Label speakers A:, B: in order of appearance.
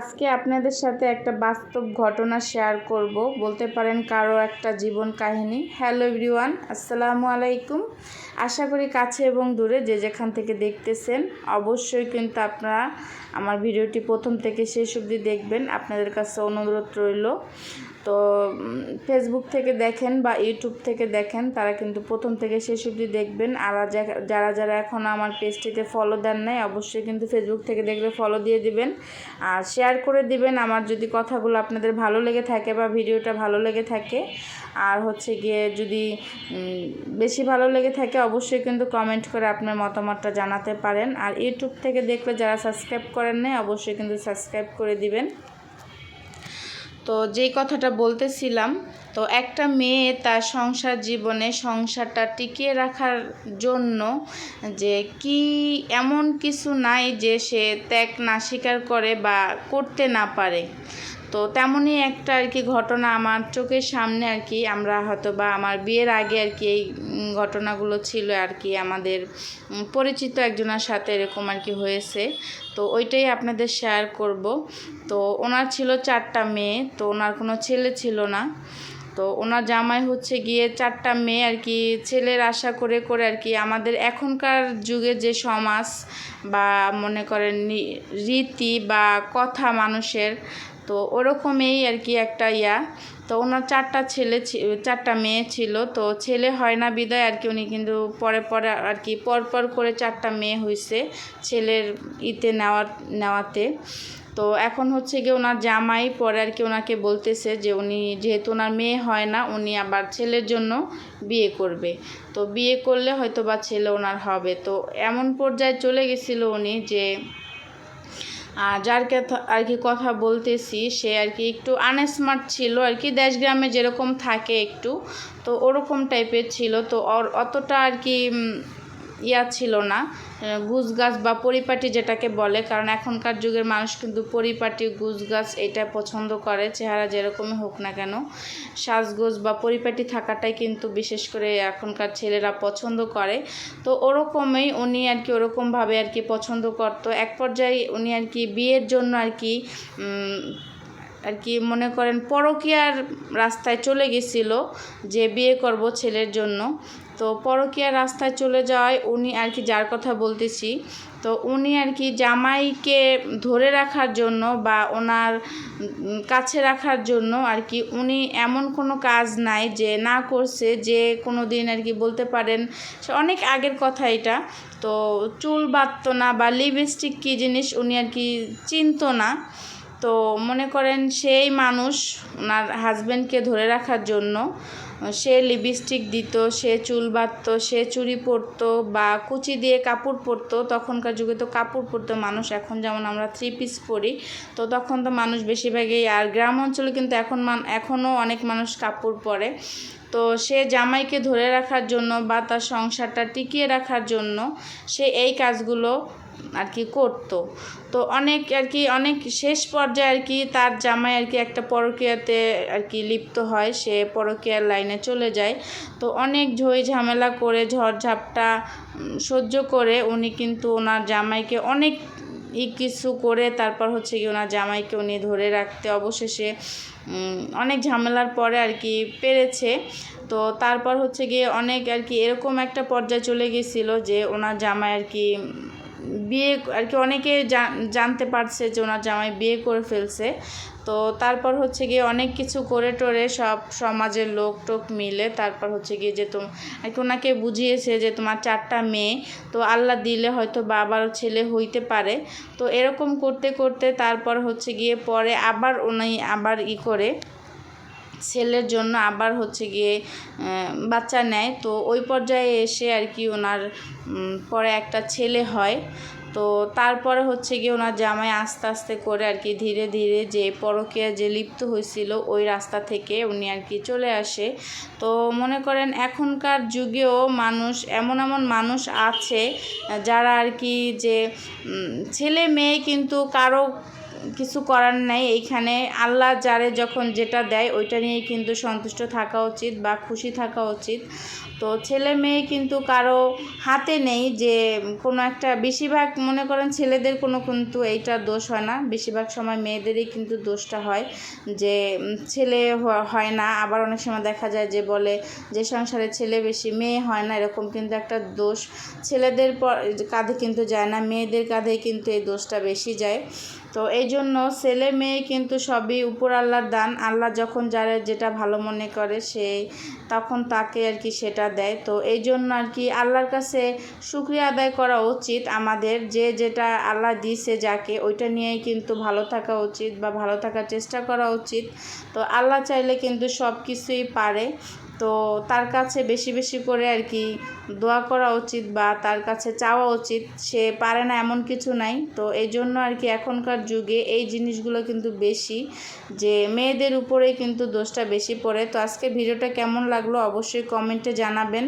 A: আজকে আপনাদের সাথে একটা বাস্তব ঘটনা শেয়ার করব। বলতে পারেন কারও একটা জীবন কাহিনী। হ্যালো এভরিওয়ান, আসসালামু আলাইকুম। আশা করি কাছে এবং দূরে যে যেখান থেকে দেখতেছেন, অবশ্যই কিন্তু আপনারা আমার ভিডিওটি প্রথম থেকে শেষ অবধি দেখবেন। আপনাদের কাছে অনুরোধ রইল। তো ফেসবুক থেকে দেখেন বা ইউটিউব থেকে দেখেন, তারা কিন্তু প্রথম থেকে শেষ অবধি দেখবেন। আর যারা যারা এখন আমার পেজটিতে ফলো দেন নাই, অবশ্যই কিন্তু ফেসবুক থেকে দেখলে ফলো দিয়ে দিবেন। আর শেয়ার করে দিবেন আমার যদি কথাগুলো আপনাদের ভালো লেগে থাকে বা ভিডিওটা ভালো লেগে থাকে। আর হচ্ছে গিয়ে যদি বেশি ভালো লেগে থাকে, অবশ্যই কিন্তু কমেন্ট করে আপনার মতামতটা জানাতে পারেন। আর ইউটিউব থেকে দেখলে যারা সাবস্ক্রাইব করেন নাই, অবশ্যই কিন্তু সাবস্ক্রাইব করে দিবেন। তো যেই কথাটা বলতেছিলাম, তো একটা মেয়ে তার সংসার জীবনে সংসারটা টিকিয়ে রাখার জন্য যে কি এমন কিছু নাই যে সে ত্যাগ না স্বীকার করে বা করতে না পারে। তো তেমনই একটা আর কি ঘটনা আমার চোখের সামনে আর কি আমরা হয়তো বা আমার বিয়ের আগে আর কি এই ঘটনাগুলো ছিল আর কি আমাদের পরিচিত একজনের সাথে এরকম আর কি হয়েছে। তো ওইটাই আপনাদের শেয়ার করব। তো ওনার ছিল চারটা মেয়ে, তো ওনার কোনো ছেলে ছিল না। তো ওনার জামাই হচ্ছে গিয়ে চারটা মেয়ে আর কি ছেলের আশা করে করে আর কি আমাদের এখনকার যুগে যে সমাজ বা মনে করেন রীতি বা কথা মানুষের তো ওরকমই আর কি একটা ইয়া। তো ওনার চারটা ছেলে চারটা মেয়ে ছিল। তো ছেলে হয় না বিদায় আর কি, উনি কিন্তু পরে পরে আর কি, পর পর করে চারটা মেয়ে হয়েছে ছেলের ইতে নেওয়ার, নেওয়াতে। তো এখন হচ্ছে গিয়ে ওনার জামাই পরে আর কি ওনাকে বলতেছে যে উনি, যেহেতু ওনার মেয়ে হয় না, উনি আবার ছেলের জন্য বিয়ে করবে। তো বিয়ে করলে হয়তো বা ছেলে ওনার হবে। তো এমন পর্যায়ে চলে গেছিল উনি যে যার আর কি কথা বলতেছি, সে আর কি একটু আনস্মার্ট ছিল আর কি। দেশ গ্রামে যেরকম থাকে একটু, তো ওরকম টাইপের ছিল। তো অতটা আর কি ইয়া ছিল না গুজ গাছ বা পরিপাটি যেটাকে বলে, কারণ এখনকার যুগের মানুষ কিন্তু পরিপাটি গুজ গাছ এটা পছন্দ করে, চেহারা যেরকমই হোক না কেন। সাজগোজ বা পরিপাটি থাকাটাই কিন্তু বিশেষ করে এখনকার ছেলেরা পছন্দ করে। তো ওরকমই উনি আর কি ওরকমভাবে আর কি পছন্দ করতো। এক পর্যায়ে উনি আর কি বিয়ের জন্য আর কি আর কি মনে করেন পরকীয়ার রাস্তায় চলে গেছিল যে বিয়ে করব ছেলের জন্য। তো পরকীয়ার রাস্তায় চলে যাওয়ায় উনি আর কি যার কথা বলতেছি, তো উনি আর কি জামাইকে ধরে রাখার জন্য বা ওনার কাছে রাখার জন্য আর কি উনি এমন কোনো কাজ নাই যে না করছে, যে কোনো দিন আর কি বলতে পারেন। অনেক আগের কথা এটা। তো চুল বাঁধতো না বা লিপস্টিক কী জিনিস উনি আর কি চিনতো না। তো মনে করেন সেই মানুষ, ওনার হাজব্যান্ডকে ধরে রাখার জন্য, সে লিপস্টিক দিত, সে চুল বাঁধতো, সে চুড়ি পরতো বা কুচি দিয়ে কাপড় পরতো। তখনকার যুগে তো কাপড় পরতো মানুষ, এখন যেমন আমরা থ্রি পিস পরি, তো তখন তো মানুষ বেশিরভাগই, আর গ্রাম অঞ্চলে কিন্তু এখন মান, এখনও অনেক মানুষ কাপড় পরে। তো সে জামাইকে ধরে রাখার জন্য বা তার সংসারটা টিকিয়ে রাখার জন্য সে এই কাজগুলো আর কি করতো। তো অনেক আর কি, অনেক শেষ পর্যায়ে আর কি তার জামাই আর কি একটা পরকীয়াতে আর কি লিপ্ত হয়, সে পরকীয়ার লাইনে চলে যায়। তো অনেক ঝই ঝামেলা করে ঝড়ঝাপটা সহ্য করে উনি কিন্তু ওনার জামাইকে অনেক ই কিছু করে, তারপর হচ্ছে কি ওনার জামাইকে উনি ধরে রাখতে অবশেষে অনেক ঝামেলার পরে আর কি পেরেছে। তো তারপর হচ্ছে গিয়ে অনেক আর কি এরকম একটা পর্যায়ে চলে গেছিল যে ওনার জামাই আর কি বিয়ে আর কি অনেকে জানতে পারছে যে ওনার জামাই বিয়ে করে ফেলছে। তো তারপর হচ্ছে গিয়ে অনেক কিছু করে টোরে সব সমাজের লোক টোক মিলে তারপর হচ্ছে গিয়ে যে তোম, আর কি ওনাকে বুঝিয়েছে যে তোমার চারটা মেয়ে, তো আল্লাহ দিলে হয়তো বাবার ছেলে হইতে পারে। তো এরকম করতে করতে তারপর হচ্ছে গিয়ে পরে আবার উনি আবার ই করে ছেলের জন্য আবার হচ্ছে গিয়ে বাচ্চা নেয়। তো ওই পর্যায়ে এসে আর কি ওনার পরে একটা ছেলে হয়। তো তারপরে হচ্ছে গিয়ে ওনার জামাই আস্তে আস্তে করে আর কি ধীরে ধীরে যে পরকীয়া যে লিপ্ত হয়েছিল, ওই রাস্তা থেকে উনি আর কি চলে আসে। তো মনে করেন এখনকার যুগেও মানুষ, এমন এমন মানুষ আছে, যারা আর কি যে ছেলে মেয়ে কিন্তু কারও কিছু করার নাই। এইখানে আল্লাহ যারে যখন যেটা দেয়, ওইটা নিয়ে কিন্তু সন্তুষ্ট থাকা উচিত বা খুশি থাকা উচিত। তো ছেলে মেয়ে কিন্তু কারও হাতে নেই যে কোনো একটা, বেশিরভাগ মনে করেন ছেলেদের কোনো কিন্তু এইটা দোষ হয় না। বেশিরভাগ সময় মেয়েদেরই কিন্তু দোষটা হয় যে ছেলে হয় না। আবার অনেক সময় দেখা যায় যে বলে যে, সংসারে ছেলে বেশি, মেয়ে হয় না, এরকম কিন্তু একটা দোষ। ছেলেদের কাঁধে কিন্তু যায় না, মেয়েদের কাঁধে কিন্তু এই দোষটা বেশি যায়। তো এই জন্য ছেলে মেয়ে কিন্তু সবই উপর আল্লাহর দান। আল্লাহ যখন যারা যেটা ভালো মনে করে সে তখন তাকে আর কি সেটা দেয়। তো এই জন্য আর কি আল্লাহর কাছে শুক্রিয়া আদায় করা উচিত। আমাদের যে যেটা আল্লাহ দিয়েছে যাকে, ওইটা নিয়েই কিন্তু ভালো থাকা উচিত বা ভালো থাকার চেষ্টা করা উচিত। তো আল্লাহ চাইলে কিন্তু সব কিছুই পারে। তো তার কাছে বেশি বেশি করে আর কি দোয়া করা উচিত বা তার কাছে চাওয়া উচিত। সে পারে না এমন কিছু নাই। তো এই জন্য আর কি এখনকার যুগে এই জিনিসগুলো কিন্তু বেশি, যে মেয়েদের উপরেই কিন্তু দোষটা বেশি পড়ে। তো আজকে ভিডিওটা কেমন লাগল অবশ্যই কমেন্টে জানাবেন।